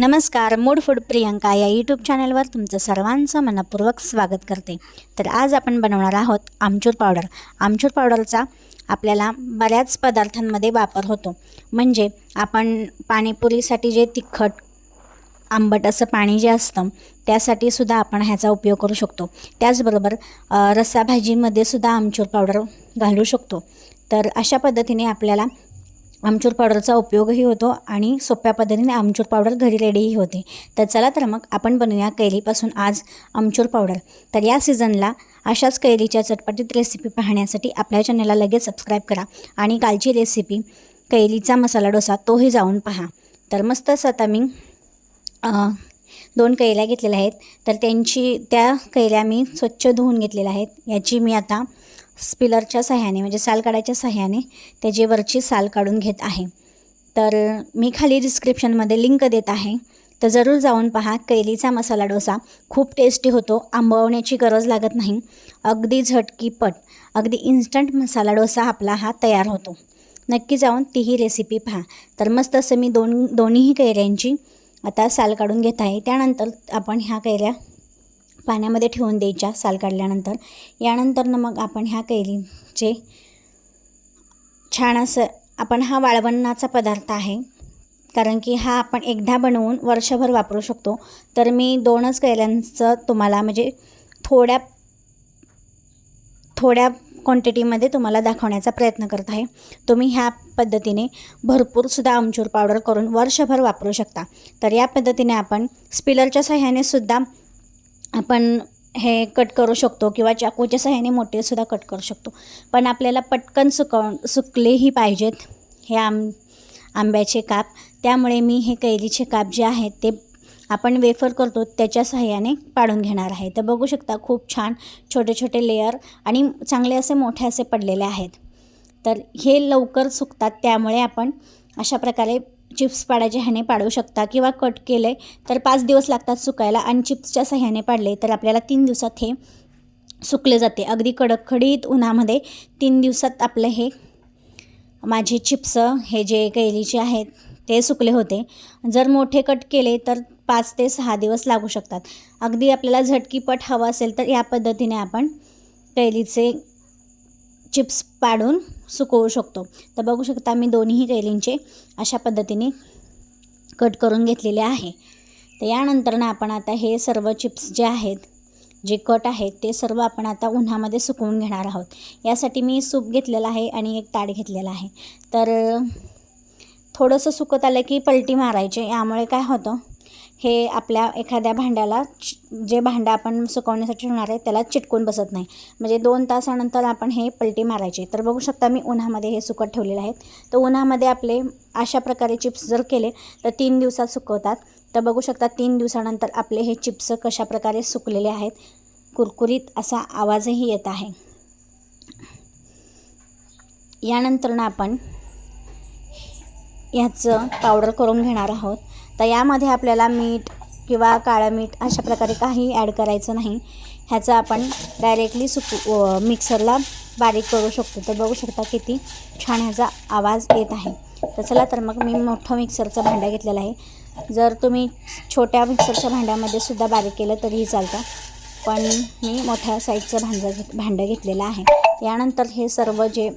नमस्कार mood food Priyanka या YouTube चॅनलवर तुमचं सर्वांचं मनपूर्वक स्वागत करते. तर आज आपण बनवणार आहोत आमचूर पावडर. आमचूर पावडरचा आपल्याला बऱ्याच पदार्थांमध्ये वापर होतो. म्हणजे आपण पाणीपुरीसाठी जे तिखट आंबट असं पाणी जे असतं त्यासाठी सुद्धा आपण ह्याचा उपयोग करू शकतो. त्याचबरोबर अ, रस्साभाजीमध्ये सुद्धा आमचूर पावडर घालू शकतो. तर अशा पद्धतीने आपल्याला आमचूर पावडरचा उपयोगही होतो आणि सोप्या पद्धतीने आमचूर पावडर घरी रेडीही होते. तर चला तर मग आपण बनवूया कैरीपासून आज आमचूर पावडर. तर या सीझनला अशाच कैरीच्या चटपटीत रेसिपी पाहण्यासाठी आपल्या चॅनलला लगेच सबस्क्राईब करा आणि कालची रेसिपी कैरीचा मसाला डोसा तोही जाऊन पहा. तर मस्तच आता मी दोन कैल्या घेतलेल्या आहेत. तर त्यांची त्या कैल्या मी स्वच्छ धुवून घेतलेल्या आहेत. याची मी आता स्पिलरच्या सहाय्याने म्हणजे साल काढायच्या सहाय्याने त्याची वरची साल काढून घेत आहे. तर मी खाली डिस्क्रिप्शनमध्ये लिंक देत आहे. तर जरूर जाऊन पहा कैरीचा मसाला डोसा खूप टेस्टी होतो आंबवण्याची गरज लागत नाही. अगदी झटकीपट अगदी इन्स्टंट मसाला डोसा आपला हा तयार होतो. नक्की जाऊन तीही रेसिपी पहा. तर मस्त असं मी दोन दोन्हीही कैऱ्यांची आता साल काढून घेत आहे. त्यानंतर आपण ह्या कैऱ्या पाण्यामध्ये ठेवून द्यायच्या साल काढल्यानंतर. यानंतरनं मग आपण ह्या कैरीचे छान असं आपण हा वाळवणाचा पदार्थ आहे. कारण की हा आपण एकदा बनवून वर्षभर वापरू शकतो. तर मी दोनच कैऱ्यांचं तुम्हाला म्हणजे थोड्या थोड्या क्वांटिटीमध्ये तुम्हाला दाखवण्याचा प्रयत्न करत आहे. तुम्ही ह्या पद्धतीने भरपूरसुद्धा आमचूर पावडर करून वर्षभर वापरू शकता. तर या पद्धतीने आपण स्पिलरच्या सहाय्याने सुद्धा आपण हे कट करू शकतो किंवा चाकूच्या सहाय्याने मोठेसुद्धा कट करू शकतो. पण आपल्याला पटकन सुकव सुकलेही पाहिजेत हे आंब आंब्याचे काप. त्यामुळे मी हे कैरीचे काप जे आहेत ते आपण वेफर करतो त्याच्या सहाय्याने पाडून घेणार आहे. तर बघू शकता खूप छान छोटे छोटे लेयर आणि चांगले असे मोठे असे पडलेले आहेत. तर हे लवकर सुकतात त्यामुळे आपण अशा प्रकारे चिप्स पाडायचे ह्याने पाडू शकता किंवा कट केले तर पाच दिवस लागतात सुकायला आणि चिप्सच्या सहाय्याने पाडले तर आपल्याला तीन दिवसात हे सुकले जाते. अगदी कडकखडीत उन्हामध्ये तीन दिवसात आपलं हे माझे चिप्स हे जे कैरीचे आहेत ते सुकले होते. जर मोठे कट केले तर पाच ते सहा दिवस लागू शकतात. अगदी आपल्याला झटकीपट हवं असेल तर या पद्धतीने आपण कैलीचे चिप्स पाडून सुकवू शकतो. तर बघू शकता मी दोन्ही कैलींचे अशा पद्धतीने कट करून घेतलेले आहे. तर यानंतर ना आपण आता हे सर्व चिप्स जे आहेत जे कट आहेत ते सर्व आपण आता उन्हामध्ये सुकवून घेणार आहोत. यासाठी मी सूप घेतलेला आहे आणि एक ताट घेतलेला आहे. तर थोडंसं सुकत आलं की पलटी मारायचे. यामुळे काय होतं? हे आपल्या एखाद्या भांड्याला चि- जे भांडं आपण सुकवण्यासाठी ठेवणार आहे त्याला चिटकून बसत नाही. म्हणजे दोन तासानंतर आपण हे पलटी मारायचे. तर बघू शकता मी उन्हामध्ये हे सुकत ठेवलेलं आहेत. तर उन्हामध्ये आपले अशा प्रकारे चिप्स जर केले तर तीन दिवसात सुकवतात. तर बघू शकता तीन दिवसानंतर आपले हे चिप्स कशा प्रकारे सुकलेले आहेत. कुरकुरीत असा आवाजही येत आहे. यानंतरनं आपण ह्याचं पावडर करून घेणार आहोत. तर यामध्ये आपल्याला मीठ किंवा काळं मीठ अशा प्रकारे काही ॲड करायचं नाही. ह्याचं आपण डायरेक्टली सुकू मिक्सरला बारीक करू शकतो. तर बघू शकता किती छान ह्याचा आवाज येत आहे. तर चला तर मग मी मोठं मिक्सरचं भांडं घेतलेलं आहे. जर तुम्ही छोट्या मिक्सरच्या भांड्यामध्ये सुद्धा बारीक केलं तरीही चालतं. पण मी मोठ्या साईजचं भांडं घेत भांडं घेतलेलं आहे. यानंतर हे सर्व जे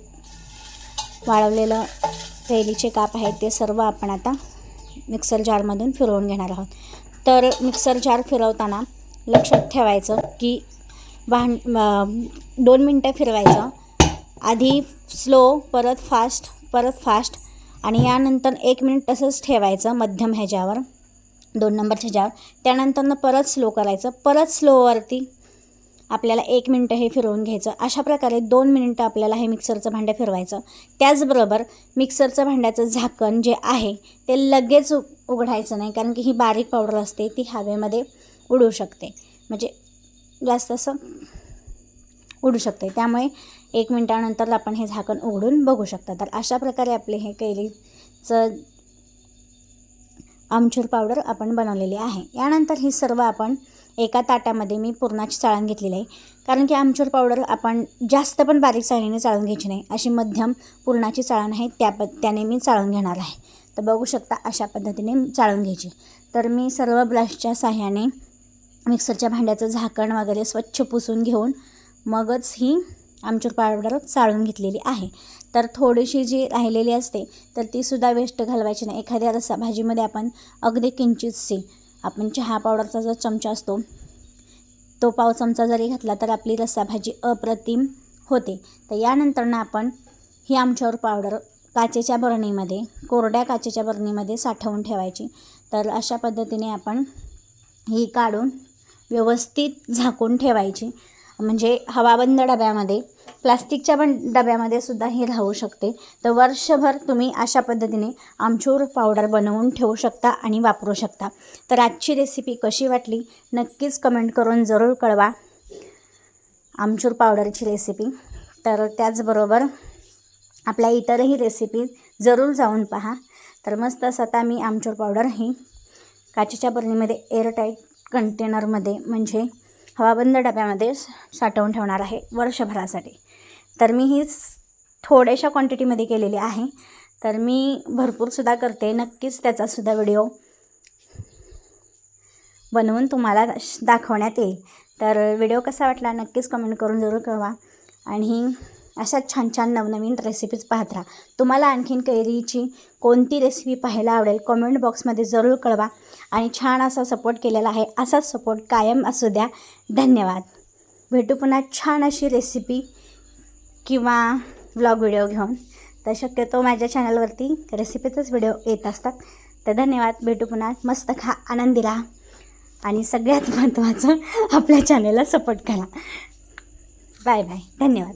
वाळवलेलं तेलीचे काप आहेत ते सर्व आपण आता मिक्सर जारमधून फिरवून घेणार आहोत. तर मिक्सर जार फिरवताना लक्षात ठेवायचं की भांड दोन मिनटं फिरवायचं. आधी स्लो परत फास्ट परत फास्ट आणि यानंतर एक मिनिट तसंच ठेवायचं मध्यम ह्याच्यावर दोन नंबरच्या ह्याच्यावर. त्यानंतरनं परत स्लो करायचं. परत स्लोवरती आपल्याला एक मिनटं हे फिरवून घ्यायचं. अशा प्रकारे दोन मिनटं आपल्याला हे मिक्सरचं भांडं फिरवायचं. त्याचबरोबर मिक्सरचं भांड्याचं झाकण जे आहे ते लगेच उ उघडायचं नाही कारण की ही बारीक पावडर असते ती हवेमध्ये उडू शकते. म्हणजे जास्त असं उडू शकते. त्यामुळे एक मिनटानंतर आपण हे झाकण उघडून बघू शकता. तर अशा प्रकारे आपले हे कैरीचं आमचूर पावडर आपण बनवलेली आहे. यानंतर ही सर्व आपण एका ताटामध्ये मी पुरणाची चाळण घेतलेली आहे. कारण की आमचूर पावडर आपण जास्त पण बारीक चाळणीने चाळून घ्यायची नाही. अशी मध्यम पुरणाची चाळण आहे त्या प त्याने मी चाळून घेणार आहे. तर बघू शकता अशा पद्धतीने चाळून घ्यायची. तर मी सर्व ब्रशच्या साह्याने मिक्सरच्या भांड्याचं झाकण वगैरे स्वच्छ पुसून घेऊन मगच ही आमचूर पावडर चाळून घेतलेली आहे. तर थोडीशी जी राहिलेली असते तर तीसुद्धा वेस्ट घालवायची नाही. एखाद्या रसा भाजीमध्ये आपण अगदी किंचितशी आपण चहा पावडरचा जो चमचा असतो तो पाव चमचा जरी घातला तर आपली रस्सा भाजी अप्रतिम होते. तर यानंतरनं आपण ही आमच्यावर पावडर काचेच्या बरणीमध्ये कोरड्या काचेच्या बरणीमध्ये साठवून ठेवायची. तर अशा पद्धतीने आपण ही काढून व्यवस्थित झाकून ठेवायची. म्हणजे हवाबंद डब्यामध्ये प्लास्टिकच्या पण डब्यामध्ये सुद्धा ही राहू शकते. तर वर्षभर तुम्ही अशा पद्धतीने आमचूर पावडर बनवून ठेवू शकता आणि वापरू शकता. तर आजची रेसिपी कशी वाटली? नक्कीच कमेंट करून जरूर कळवा. आमचूर पावडरची रेसिपी तर त्याचबरोबर आपल्या इतरही रेसिपी जरूर जाऊन पहा. तर मस्त स्वतः मी आमचूर पावडर ही काचेच्या बरणीमध्ये एअरटाईट कंटेनरमध्ये म्हणजे हवाबंद डब्यामध्ये साठवून ठेवणार आहे वर्षभरासाठी. तर मी ही थोड्याशा क्वांटिटीमध्ये केलेली आहे. तर मी भरपूरसुद्धा करते. नक्कीच त्याचासुद्धा व्हिडिओ बनवून तुम्हाला दाखवण्यात येईल. तर व्हिडिओ कसा वाटला नक्कीच कमेंट करून जरूर कळवा. आणि अशा छान छान नवनवीन रेसिपीज पाहत राहा. तुम्हाला आणखीन कैरीची कोणती रेसिपी पाहायला आवडेल कमेंट बॉक्समध्ये जरूर कळवा. आणि छान असा सपोर्ट केलेला आहे असाच सपोर्ट कायम असू द्या. धन्यवाद. भेटू पुन्हा छान अशी रेसिपी किंवा व्लॉग व्हिडिओ घेऊन. तर शक्यतो माझ्या चॅनलवरती रेसिपीचाच व्हिडिओ येत असतात. तर धन्यवाद. भेटू पुन्हा. मस्त खा. आनंदी राहा. आणि सगळ्यात महत्त्वाचं आपल्या चॅनलला सपोर्ट करा. बाय बाय धन्यवाद.